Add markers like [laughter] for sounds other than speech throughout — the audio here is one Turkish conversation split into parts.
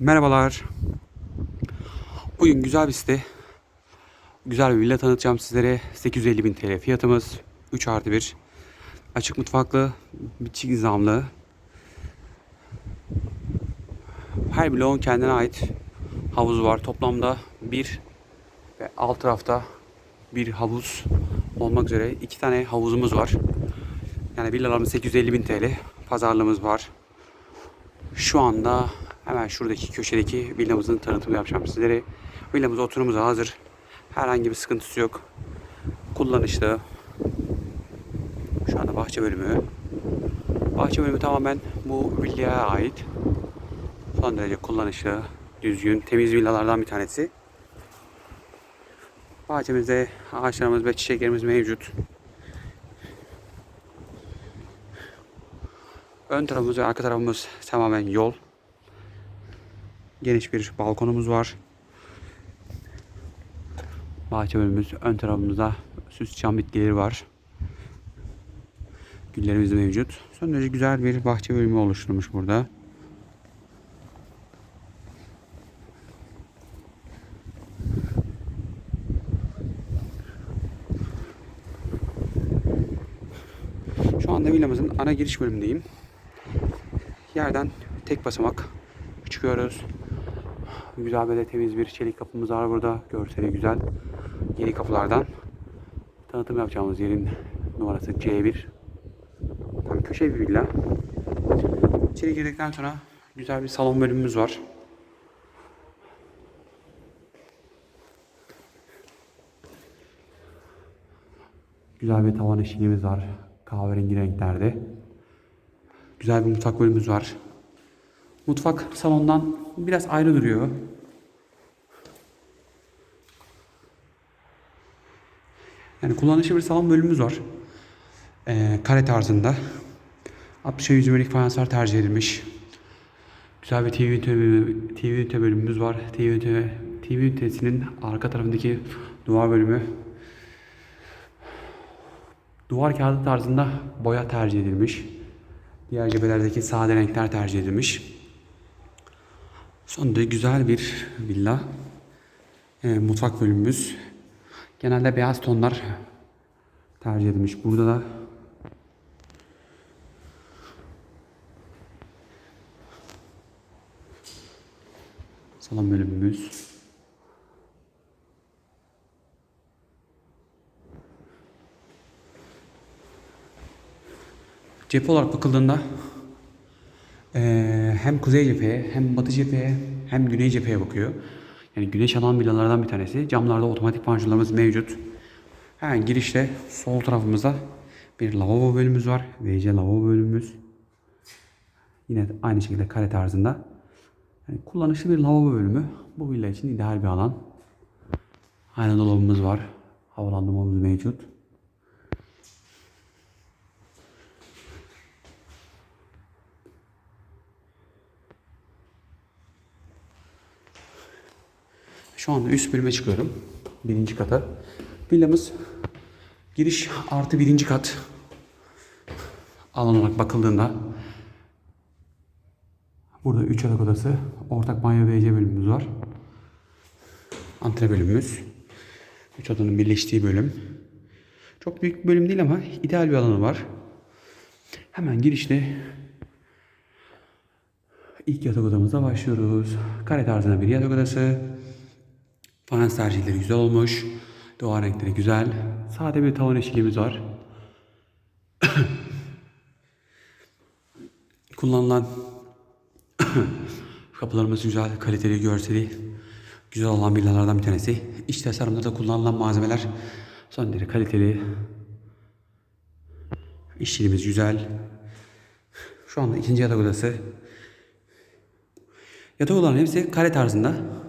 Merhabalar. Bugün güzel bir site. Güzel bir villa tanıtacağım sizlere. 850 bin TL fiyatımız. 3 artı 1. Açık mutfaklı, biçik nizamlı. Her bloğun kendine ait havuzu var. Toplamda bir ve alt tarafta bir havuz olmak üzere iki tane havuzumuz var. Yani villalarımız 850 bin TL. Pazarlığımız var. Şu anda hemen şuradaki köşedeki villamızın tanıtımını yapacağım sizlere. Villamız oturumuza hazır. Herhangi bir sıkıntısı yok. Kullanışlı. Şu anda bahçe bölümü. Bahçe bölümü tamamen bu villaya ait. Son derece kullanışlı, düzgün, temiz villalardan bir tanesi. Bahçemizde ağaçlarımız ve çiçeklerimiz mevcut. Ön tarafımız ve arka tarafımız tamamen yol. Geniş bir balkonumuz var. Bahçe bölümümüz ön tarafımızda süs çam bitkileri var. Güllerimiz mevcut. Son derece güzel bir bahçe bölümü oluşturmuş burada. Şu anda villamızın ana giriş bölümündeyim. Yerden tek basamak çıkıyoruz. Güzel böyle temiz bir çelik kapımız var burada. Görseli güzel. Yeni kapılardan. Tanıtım yapacağımız yerin numarası C1. Tam köşe bir villa. İçeri girdikten sonra güzel bir salon bölümümüz var. Güzel bir tavan eşiğimiz var. Kahverengi renklerde. Güzel bir mutfak bölümümüz var. Mutfak salondan biraz ayrı duruyor. Yani kullanışlı bir salon bölümümüz var. Ee, kare tarzında. 60'a 100 milimlik fayanslar tercih edilmiş. Güzel bir TV ünite, TV ünite bölümümüz var. TV ünite, TV ünitesinin arka tarafındaki duvar bölümü duvar kağıdı tarzında boya tercih edilmiş. Diğer cephelerdeki sade renkler tercih edilmiş. Sonunda güzel bir villa. Ee, mutfak bölümümüz. Genelde beyaz tonlar tercih edilmiş. Burada da salon bölümümüz. Cephe olarak bakıldığında hem kuzey cepheye hem batı cepheye hem güney cepheye bakıyor. Yani güneş alan villalardan bir tanesi. Camlarda otomatik panjurlarımız mevcut. Hemen girişte sol tarafımızda bir lavabo bölümümüz var. WC lavabo bölümümüz. Yine aynı şekilde kare tarzında. Yani kullanışlı bir lavabo bölümü. Bu villa için ideal bir alan. Ayna dolabımız var. Havalandırmamız mevcut. Şu anda üst bölüme çıkıyorum. Birinci kata. Villamız giriş artı birinci kat. Alan olarak bakıldığında burada 3 yatak odası, ortak banyo ve WC bölümümüz var. Antre bölümümüz. 3 odanın birleştiği bölüm. Çok büyük bir bölüm değil ama ideal bir alanı var. Hemen girişte ilk yatak odamıza başlıyoruz. Kare tarzında bir yatak odası. Fayans tercihleri güzel olmuş. Doğa renkleri güzel. Sade bir tavan eşiğimiz var. [coughs] Kullanılan [coughs] kapılarımız güzel, kaliteli, görseli güzel olan villalardan bir tanesi. İç tasarımda da kullanılan malzemeler son derece kaliteli. İşçiliğimiz güzel. Şu anda ikinci yatak odası. Yatak odaların hepsi kare tarzında.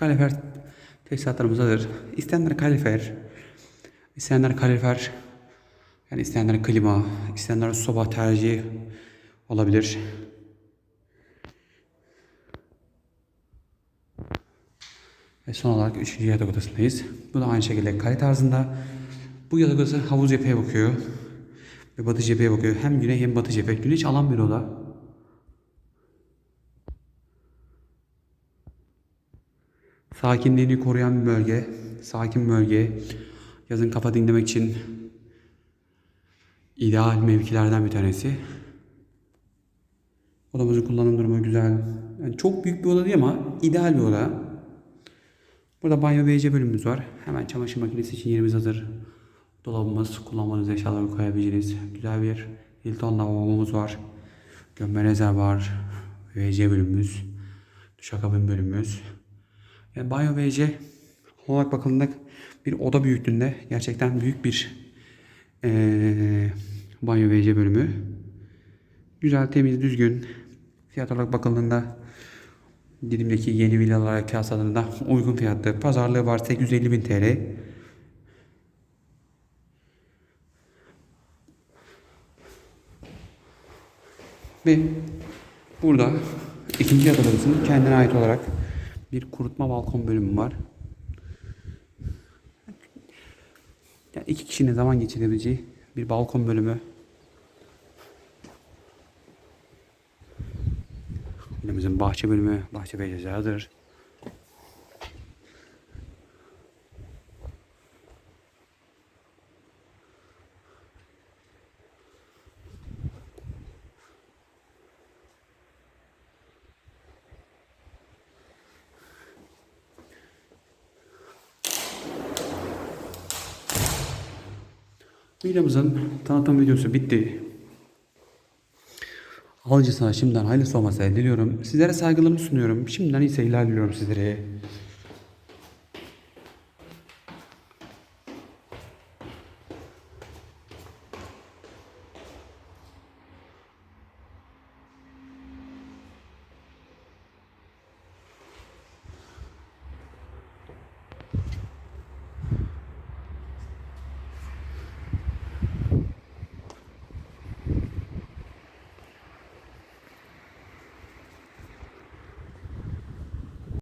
Kalifer tesisatlarımız hazır. İsteyenler kalifer, isteyenler kalifer, yani isteyenler klima, isteyenler soba tercih olabilir. Ve son olarak üçüncü yatak odasındayız. Bu da aynı şekilde kare tarzında. Bu yatak odası havuz cepheye bakıyor. Ve batı cepheye bakıyor. Hem güney hem batı cephe. Güneş alan bir oda. Sakinliğini koruyan bir bölge. Sakin bölge. Yazın kafa dinlemek için ideal mevkilerden bir tanesi. Odamızın kullanım durumu güzel. Yani çok büyük bir oda değil ama ideal bir oda. Burada banyo ve WC bölümümüz var. Hemen çamaşır makinesi için yerimiz hazır. Dolabımız, kullanmanız eşyaları koyabileceğiniz güzel bir Hilton lavabomuz var. Gömme rezervuar, WC bölümümüz, duşakabin bölümümüz. Yani banyo ve WC olarak bakıldığında bir oda büyüklüğünde gerçekten büyük bir eee banyo ve WC bölümü. Güzel, temiz, düzgün. Fiyat olarak bakıldığında Didim'deki yeni villalara kıyasladığında uygun fiyatlı. Pazarlığı var 850 bin TL. Ve burada ikinci odasının kendine ait olarak bir kurutma balkon bölümü var. Yani iki kişinin zaman geçirebileceği bir balkon bölümü. Villamızın bahçe bölümü, bahçe beyazı Villamızın tanıtım videosu bitti. Alıcısına şimdiden hayırlısı olmasını diliyorum. Sizlere saygılarımı sunuyorum. Şimdiden iyi seyirler diliyorum sizlere.